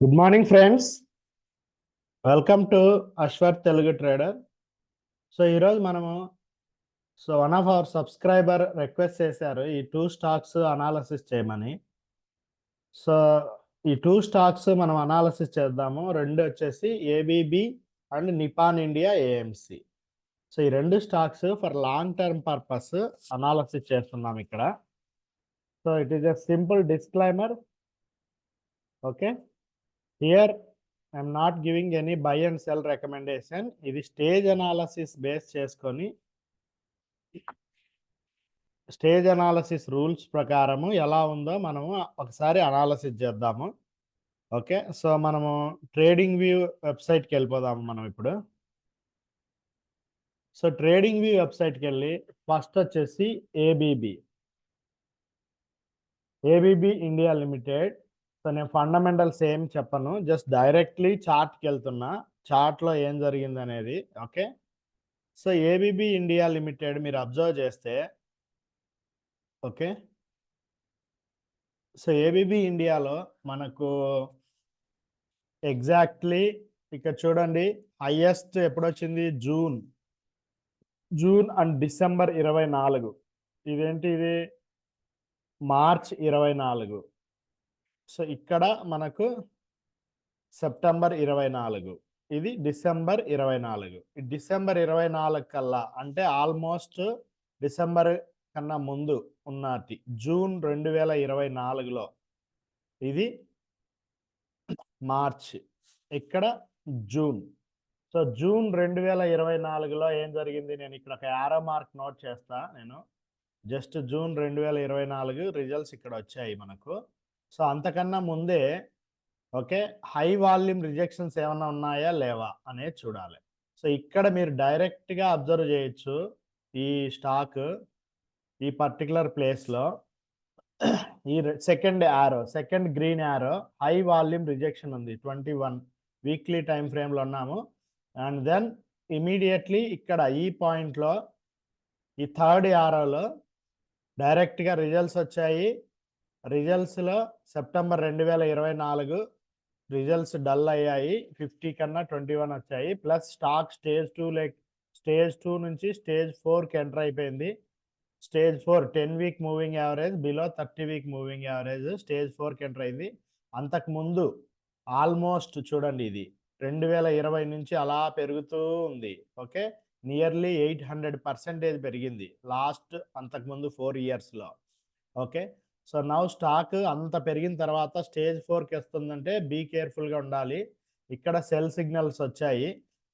Good morning friends welcome to Ashwar Telugu trader so ఈరోజు మనము so one of our subscriber request చేశారు ఈ two stocks analysis చేయమని. So ఈ two stocks మనం అనాలసిస్ చేద్దాము. రెండు వచ్చేసి ABB and Nippon India AMC so ఈ రెండు stocks for long term purpose analysis చేస్తున్నాం ఇక్కడ. So it a a simple disclaimer okay here am not giving any buy and sell recommendation ఇది stage analysis base చేసుకొని stage analysis rules ప్రకారము ఎలా ఉందో మనము ఒకసారి అనాలసిస్ చేద్దాము. ఓకే సో మనము ట్రేడింగ్ వ్యూ వెబ్సైట్కి వెళ్ళిపోదాము మనం ఇప్పుడు. సో ట్రేడింగ్ వ్యూ వెబ్సైట్కి వెళ్ళి ఫస్ట్ వచ్చేసి ABB ABB India limited so నేను ఫండమెంటల్స్ ఏం చెప్పను. జస్ట్ డైరెక్ట్లీ చార్ట్కి వెళ్తున్నా. చార్ట్లో ఏం జరిగింది అనేది okay so ABB India limited మీరు అబ్జర్వ్ చేస్తే ఓకే సో ఏబిబి ఇండియాలో మనకు ఎగ్జాక్ట్లీ ఇక్కడ చూడండి హయ్యెస్ట్ ఎప్పుడొచ్చింది జూన్ జూన్ అండ్ డిసెంబర్ ఇరవై నాలుగు. ఇదేంటి ఇది? మార్చ్ ఇరవై నాలుగు. సో ఇక్కడ మనకు సెప్టెంబర్ ఇరవై నాలుగు. ఇది డిసెంబర్ ఇరవై నాలుగు. డిసెంబర్ ఇరవై నాలుగు కల్లా అంటే ఆల్మోస్ట్ డిసెంబర్ కన్నా ముందు ఉన్నటి జూన్ రెండు వేల ఇరవై నాలుగులో. ఇది మార్చ్. ఇక్కడ జూన్. సో జూన్ రెండు వేల ఇరవై నాలుగులో ఏం జరిగింది? నేను ఇక్కడ ఒక యారో మార్క్ నోట్ చేస్తా నేను. జస్ట్ జూన్ రెండు వేల ఇరవై నాలుగు రిజల్ట్స్ ఇక్కడ వచ్చాయి మనకు. సో అంతకన్నా ముందే ఓకే హై వాల్యూమ్ రిజెక్షన్స్ ఏమైనా ఉన్నాయా లేవా అనేది చూడాలి. సో ఇక్కడ మీరు డైరెక్ట్గా అబ్జర్వ్ చేయొచ్చు ఈ స్టాక్ ఈ పర్టికులర్ ప్లేస్లో. ఈ second arrow second green arrow high volume rejection ఉంది ట్వంటీ వన్ వీక్లీ టైం ఫ్రేమ్లో ఉన్నాము. అండ్ దెన్ ఇమీడియట్లీ ఇక్కడ ఈ పాయింట్లో ఈ థర్డ్ యారోలో డైరెక్ట్గా రిజల్ట్స్ వచ్చాయి. రిజల్ట్స్లో సెప్టెంబర్ రెండు వేల ఇరవై నాలుగు రిజల్ట్స్ డల్ అయ్యాయి. ఫిఫ్టీ కన్నా ట్వంటీ వన్ వచ్చాయి. Plus stock stage two like stage two నుంచి స్టేజ్ ఫోర్కి ఎంటర్ అయిపోయింది. Stage four ten week moving average below thirty week moving average stage ఫోర్కి ఎంటర్ అయింది. అంతకుముందు ఆల్మోస్ట్ చూడండి ఇది రెండు వేల ఇరవై నుంచి అలా పెరుగుతూ ఉంది. Okay? Nearly eight hundred percentage పెరిగింది లాస్ట్ అంతకుముందు ఫోర్ ఇయర్స్లో. ఓకే? సో నవ్ స్టాక్ అంత పెరిగిన తర్వాత స్టేజ్ ఫోర్కి వస్తుందంటే బీ కేర్ఫుల్గా ఉండాలి. ఇక్కడ సెల్ సిగ్నల్స్ వచ్చాయి.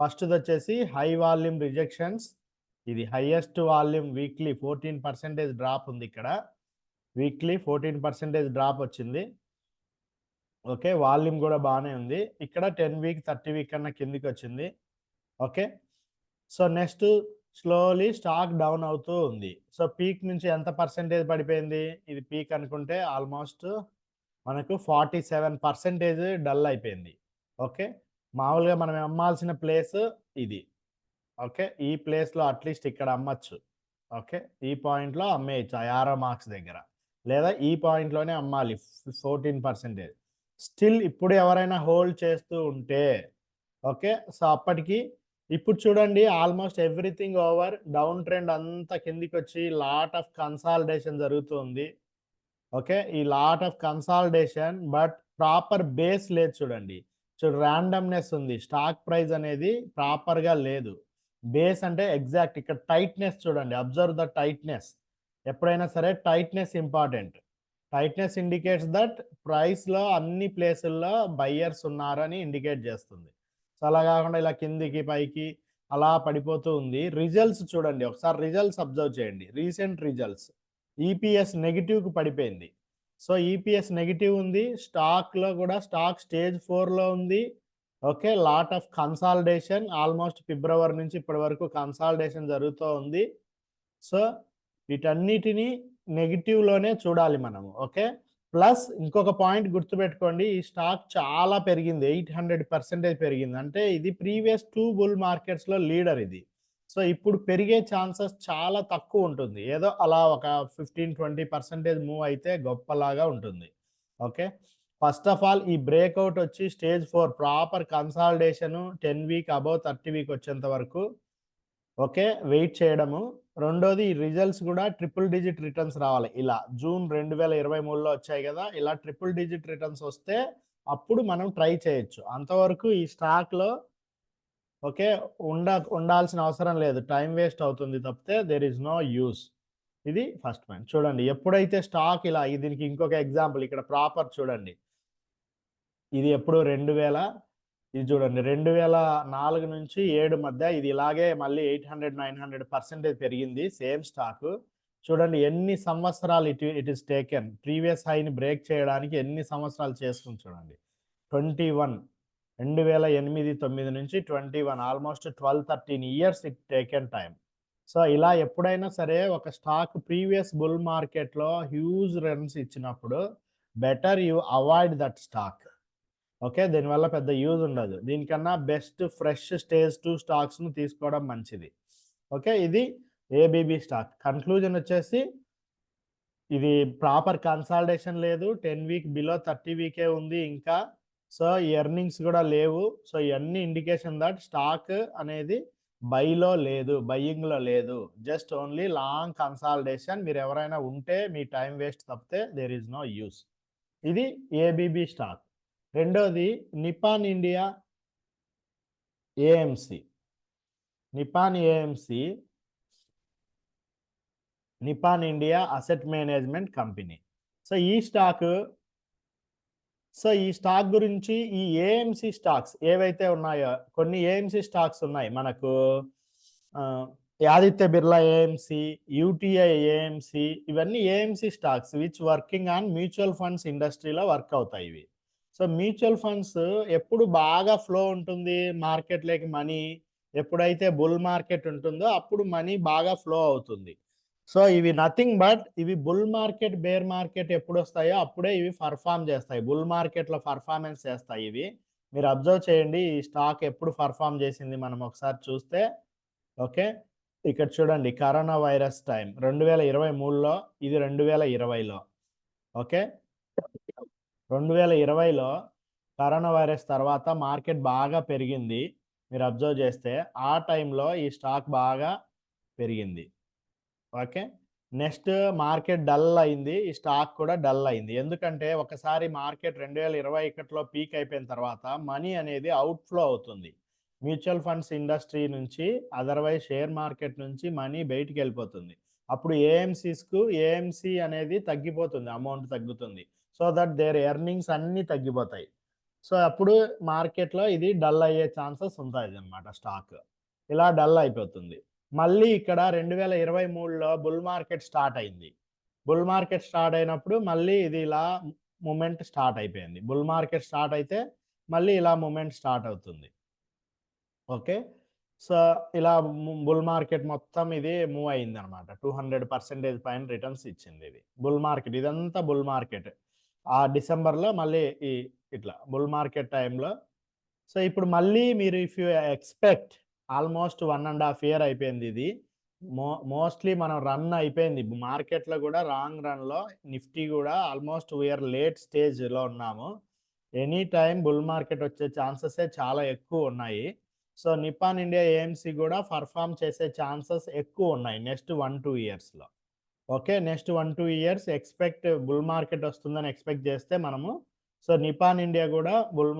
ఫస్ట్ది వచ్చేసి హై వాల్యూమ్ రిజెక్షన్స్. ఇది highest volume weekly fourteen percentage drop ఉంది ఇక్కడ. వీక్లీ ఫోర్టీన్ పర్సెంటేజ్ డ్రాప్ వచ్చింది. ఓకే? వాల్యూమ్ కూడా బాగానే ఉంది. ఇక్కడ టెన్ వీక్ థర్టీ వీక్ కన్నా కిందికి వచ్చింది. Okay? So next slowly stock down అవుతూ ఉంది. సో పీక్ నుంచి ఎంత పర్సెంటేజ్ పడిపోయింది? ఇది పీక్ అనుకుంటే ఆల్మోస్ట్ మనకు ఫార్టీ సెవెన్ పర్సెంటేజ్ డల్ అయిపోయింది. ఓకే? మామూలుగా మనం అమ్మాల్సిన ప్లేస్ ఇది. ఓకే? ఈ ప్లేస్లో అట్లీస్ట్ ఇక్కడ అమ్మచ్చు. ఓకే? ఈ పాయింట్లో అమ్మేయచ్చు ఆ యారో మార్క్స్ దగ్గర. లేదా ఈ పాయింట్లోనే అమ్మాలి ఫోర్టీన్ పర్సెంటేజ్. స్టిల్ ఇప్పుడు ఎవరైనా హోల్డ్ చేస్తూ ఉంటే ఓకే? సో అప్పటికి ఇప్పుడు చూడండి almost everything over down trend అంతా కిందికి వచ్చి లాట్ ఆఫ్ కన్సాలిడేషన్ జరుగుతుంది. ఓకే? ఈ lot of consolidation but proper base లేదు చూడండి. చూడు ర్యాండమ్నెస్ ఉంది. స్టాక్ ప్రైస్ అనేది ప్రాపర్గా లేదు. బేస్ అంటే ఎగ్జాక్ట్ ఇక్కడ టైట్నెస్ చూడండి. Observe the tightness. ఎప్పుడైనా సరే tightness important. Tightness indicates that ప్రైస్లో అన్ని ప్లేసుల్లో బయ్యర్స్ ఉన్నారని ఇండికేట్ చేస్తుంది. అలా కాకుండా ఇలా కిందికి పైకి అలా పడిపోతూ ఉంది. రిజల్ట్స్ చూడండి. ఒకసారి రిజల్ట్స్ అబ్జర్వ్ చేయండి. Recent results. ఈపీఎస్ నెగిటివ్కి పడిపోయింది. సో ఈపీఎస్ నెగిటివ్ ఉంది. స్టాక్లో కూడా స్టాక్ స్టేజ్ ఫోర్లో ఉంది. Okay lot of consolidation. Almost ఫిబ్రవరి నుంచి ఇప్పటి వరకు కన్సాలిడేషన్ జరుగుతూ ఉంది. సో వీటన్నిటినీ నెగిటివ్లోనే చూడాలి మనము. ఓకే? ప్లస్ ఇంకొక పాయింట్ గుర్తుపెట్టుకోండి ఈ స్టాక్ చాలా పెరిగింది. ఎయిట్ హండ్రెడ్ పర్సెంటేజ్ పెరిగింది. అంటే ఇది ప్రీవియస్ టూ బుల్ మార్కెట్స్లో లీడర్ ఇది. సో ఇప్పుడు పెరిగే ఛాన్సెస్ చాలా తక్కువ ఉంటుంది. ఏదో అలా ఒక ఫిఫ్టీన్ ట్వంటీ పర్సెంటేజ్ మూవ్ అయితే గొప్పలాగా ఉంటుంది. ఓకే? ఫస్ట్ ఆఫ్ ఆల్ ఈ బ్రేక్అవుట్ వచ్చి stage four proper consolidation ten week above thirty week వచ్చేంత వరకు. ఓకే? వెయిట్ చేయడము. రెండోది రిజల్ట్స్ కూడా ట్రిపుల్ డిజిట్ రిటర్న్స్ రావాలి. ఇలా జూన్ రెండు వేల ఇరవై మూడులో వచ్చాయి కదా ఇలా ట్రిపుల్ డిజిట్ రిటర్న్స్ వస్తే అప్పుడు మనం ట్రై చేయొచ్చు. అంతవరకు ఈ స్టాక్లో ఓకే ఉండ ఉండాల్సిన అవసరం లేదు. టైం వేస్ట్ అవుతుంది తప్పితే దెర్ ఇస్ నో యూస్ ఇది ఫస్ట్ పాయింట్ చూడండి ఎప్పుడైతే స్టాక్ ఇలా దీనికి ఇంకొక ఎగ్జాంపుల్ ఇక్కడ ప్రాపర్ చూడండి. ఇది ఎప్పుడు? రెండు వేల ఇది చూడండి రెండు వేల నాలుగు నుంచి ఏడు మధ్య ఇది ఇలాగే మళ్ళీ eight hundred nine hundred percentage పెరిగింది సేమ్ స్టాక్. చూడండి ఎన్ని సంవత్సరాలు it it is taken. Previous హైని break చేయడానికి ఎన్ని సంవత్సరాలు చేసుకుని చూడండి. ట్వంటీ వన్ రెండు వేల ఎనిమిది తొమ్మిది నుంచి twenty one almost twelve thirteen years it taken time so ఇలా ఎప్పుడైనా సరే ఒక స్టాక్ ప్రీవియస్ బుల్ మార్కెట్లో హ్యూజ్ రన్స్ ఇచ్చినప్పుడు better you avoid that stock. Okay? దీనివల్ల పెద్ద యూజ్ ఉండదు. దీనికన్నా బెస్ట్ ఫ్రెష్ స్టేజ్ టూ స్టాక్స్ను తీసుకోవడం మంచిది. ఓకే? ఇది ఏబీబీ స్టాక్. కన్క్లూజన్ వచ్చేసి ఇది ప్రాపర్ కన్సాలిడేషన్ లేదు. టెన్ వీక్ బిలో థర్టీ వీకే ఉంది ఇంకా. సో ఎర్నింగ్స్ కూడా లేవు. సో ఇవన్నీ ఇండికేషన్ దట్ స్టాక్ అనేది బైలో లేదు బయ్యింగ్లో లేదు. Just only long consolidation. మీరు ఎవరైనా ఉంటే మీ టైం వేస్ట్ తప్పితే దేర్ ఈజ్ నో యూస్. ఇది ఏబీబీ స్టాక్. రెండోది Nippon India AMC. Nippon AMC Nippon India asset management company. So ఈ స్టాక్ సో ఈ స్టాక్ గురించి ఈ ఏఎంసి స్టాక్స్ ఏవైతే ఉన్నాయో కొన్ని ఏఎంసి స్టాక్స్ ఉన్నాయి. మనకు Aditya Birla AMC UTI AMC ఇవన్నీ AMC stocks which working on mutual funds ఇండస్ట్రీలో వర్క్ అవుతాయి ఇవి. సో మ్యూచువల్ ఫండ్స్ ఎప్పుడు బాగా ఫ్లో ఉంటుంది మార్కెట్లోకి మనీ ఎప్పుడైతే బుల్ మార్కెట్ ఉంటుందో అప్పుడు మనీ బాగా ఫ్లో అవుతుంది. సో ఇవి నథింగ్ బట్ ఇవి బుల్ మార్కెట్ బేర్ మార్కెట్ ఎప్పుడు వస్తాయో అప్పుడే ఇవి పర్ఫామ్ చేస్తాయి. బుల్ మార్కెట్లో పర్ఫార్మెన్స్ చేస్తాయి ఇవి. మీరు అబ్జర్వ్ చేయండి ఈ స్టాక్ ఎప్పుడు పర్ఫామ్ చేసింది మనం ఒకసారి చూస్తే. ఓకే? ఇక్కడ చూడండి కరోనా వైరస్ టైం. రెండు వేల ఇరవై మూడులో ఇది రెండు వేల ఇరవైలో. ఓకే? రెండు వేల ఇరవైలో కరోనా వైరస్ తర్వాత మార్కెట్ బాగా పెరిగింది. మీరు అబ్జర్వ్ చేస్తే ఆ టైంలో ఈ స్టాక్ బాగా పెరిగింది. ఓకే? నెక్స్ట్ మార్కెట్ డల్ అయింది. ఈ స్టాక్ కూడా డల్ అయింది. ఎందుకంటే ఒకసారి మార్కెట్ రెండు వేల ఇరవై ఒకటిలో పీక్ అయిపోయిన తర్వాత మనీ అనేది అవుట్ఫ్లో అవుతుంది. మ్యూచువల్ ఫండ్స్ ఇండస్ట్రీ నుంచి అదర్వైజ్ షేర్ మార్కెట్ నుంచి మనీ బయటికి వెళ్ళిపోతుంది. అప్పుడు ఏఎంసీస్కు ఏఎంసీ అనేది తగ్గిపోతుంది. అమౌంట్ తగ్గుతుంది. సో దట్ దేర్ ఎర్నింగ్స్ అన్నీ తగ్గిపోతాయి. సో అప్పుడు మార్కెట్లో ఇది డల్ అయ్యే ఛాన్సెస్ ఉంటుంది అనమాట స్టాక్. ఇలా డల్ అయిపోతుంది. మళ్ళీ ఇక్కడ రెండు వేల ఇరవై మూడులో బుల్ మార్కెట్ స్టార్ట్ అయింది. బుల్ మార్కెట్ స్టార్ట్ అయినప్పుడు మళ్ళీ ఇది ఇలా మూమెంట్ స్టార్ట్ అయిపోయింది. బుల్ మార్కెట్ స్టార్ట్ అయితే మళ్ళీ ఇలా మూమెంట్ స్టార్ట్ అవుతుంది. ఓకే? సో ఇలా బుల్ మార్కెట్ మొత్తం ఇది మూవ్ అయింది అనమాట టూ హండ్రెడ్ పర్సెంటేజ్ పైన రిటర్న్స్ ఇచ్చింది ఇది. బుల్ మార్కెట్ ఇదంతా బుల్ మార్కెట్. ఆ డిసెంబర్లో మళ్ళీ ఈ ఇట్లా బుల్ మార్కెట్ టైంలో. సో ఇప్పుడు మళ్ళీ మీరు if you expect almost one and half year అయిపోయింది ఇది. మో మోస్ట్లీ మనం రన్ అయిపోయింది. మార్కెట్లో కూడా రాంగ్ రన్లో నిఫ్టీ కూడా ఆల్మోస్ట్ వీఆర్ లేట్ స్టేజ్లో ఉన్నాము. ఎనీ టైం బుల్ మార్కెట్ వచ్చే ఛాన్సెస్ చాలా ఎక్కువ ఉన్నాయి. సో నిపాన్ ఇండియా ఏఎంసీ కూడా పర్ఫామ్ చేసే ఛాన్సెస్ ఎక్కువ ఉన్నాయి నెక్స్ట్ వన్ టూ ఇయర్స్లో. Okay next one two years expect bull market వస్తుందని ఎక్స్పెక్ట్ చేస్తే మనము సో నిపాన్ ఇండియా కూడా బుల్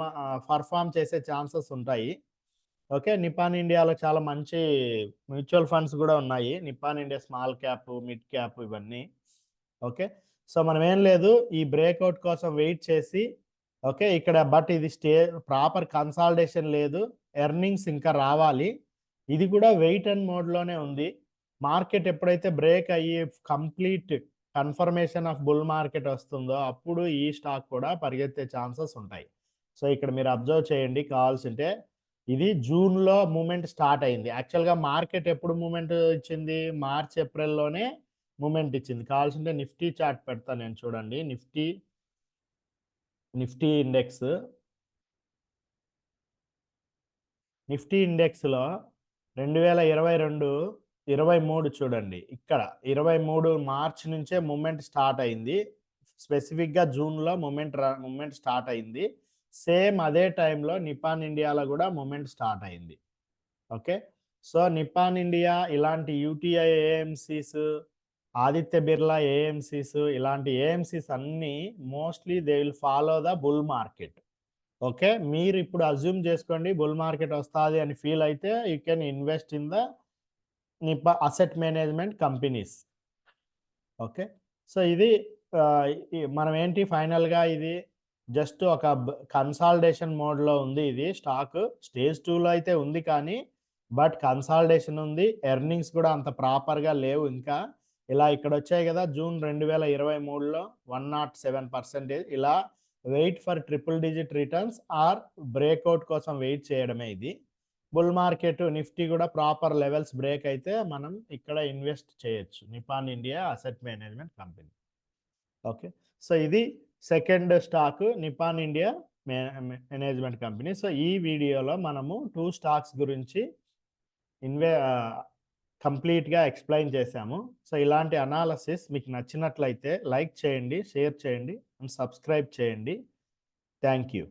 పర్ఫామ్ చేసే ఛాన్సెస్ ఉంటాయి. ఓకే నిపాన్ ఇండియాలో చాలా మంచి మ్యూచువల్ ఫండ్స్ కూడా ఉన్నాయి. Nippon India small cap mid cap ఇవన్నీ. ఓకే సో మనం ఏం లేదు ఈ బ్రేక్అవుట్ కోసం వెయిట్ చేసి ఓకే ఇక్కడ బట్ ఇది స్టే ప్రాపర్ కన్సాలిడేషన్ లేదు ఎర్నింగ్స్ ఇంకా రావాలి. ఇది కూడా వెయిట్ అండ్ మోడ్లోనే ఉంది. మార్కెట్ ఎప్పుడైతే బ్రేక్ అయ్యి complete confirmation of bull market వస్తుందో అప్పుడు ఈ స్టాక్ కూడా పరిగెత్తే ఛాన్సెస్ ఉంటాయి. సో ఇక్కడ మీరు అబ్జర్వ్ చేయండి కావాల్సింటే ఇది జూన్లో మూమెంట్ స్టార్ట్ అయింది. యాక్చువల్గా మార్కెట్ ఎప్పుడు మూమెంట్ ఇచ్చింది? మార్చ్ ఏప్రిల్లోనే మూమెంట్ ఇచ్చింది. కావాల్సింటే నిఫ్టీ చార్ట్ పెడతాను నేను చూడండి. Nifty Nifty index. నిఫ్టీ ఇండెక్స్లో రెండు వేల ఇరవై రెండు ఇరవై మూడు చూడండి. ఇక్కడ ఇరవై మూడు మార్చ్ నుంచే మూమెంట్ స్టార్ట్ అయింది. స్పెసిఫిక్గా జూన్లో మూమెంట్ మూమెంట్ స్టార్ట్ అయింది. సేమ్ అదే టైంలో నిపాన్ ఇండియాలో కూడా మూమెంట్ స్టార్ట్ అయింది. ఓకే? సో నిపాన్ ఇండియా ఇలాంటి UTI AMCs Aditya Birla AMCs ఇలాంటి ఏఎంసీస్ అన్నీ mostly they will follow the bull market. Okay? మీరు ఇప్పుడు అజ్యూమ్ చేసుకోండి బుల్ మార్కెట్ వస్తుంది అని ఫీల్ అయితే you can invest in the Nippon asset management companies. Okay? So ఇది మనం ఏంటి ఫైనల్గా ఇది జస్ట్ ఒక కన్సాలిడేషన్ మోడ్లో ఉంది ఇది స్టాక్. స్టేజ్ టూలో అయితే ఉంది కానీ బట్ కన్సాలిడేషన్ ఉంది. ఎర్నింగ్స్ కూడా అంత ప్రాపర్గా లేవు ఇంకా. ఇలా ఇక్కడ వచ్చాయి కదా జూన్ రెండు వేల ఇరవై మూడులో వన్ నాట్ సెవెన్ పర్సెంటేజ్. ఇలా wait for triple digit returns or breakout కోసం వెయిట్ చేయడమే ఇది. బుల్ మార్కెట్ నిఫ్టీ కూడా ప్రాపర్ లెవెల్స్ బ్రేక్ అయితే మనం ఇక్కడ ఇన్వెస్ట్ చేయొచ్చు. Nippon India asset management company. Okay. So ఇది second stock Nippon India management company. So ఈ వీడియోలో మనము టూ స్టాక్స్ గురించి ఇన్వే కంప్లీట్గా ఎక్స్ప్లెయిన్ చేశాము. సో ఇలాంటి అనాలసిస్ మీకు నచ్చినట్లయితే లైక్ చేయండి షేర్ చేయండి అండ్ సబ్స్క్రైబ్ చేయండి. Thank you.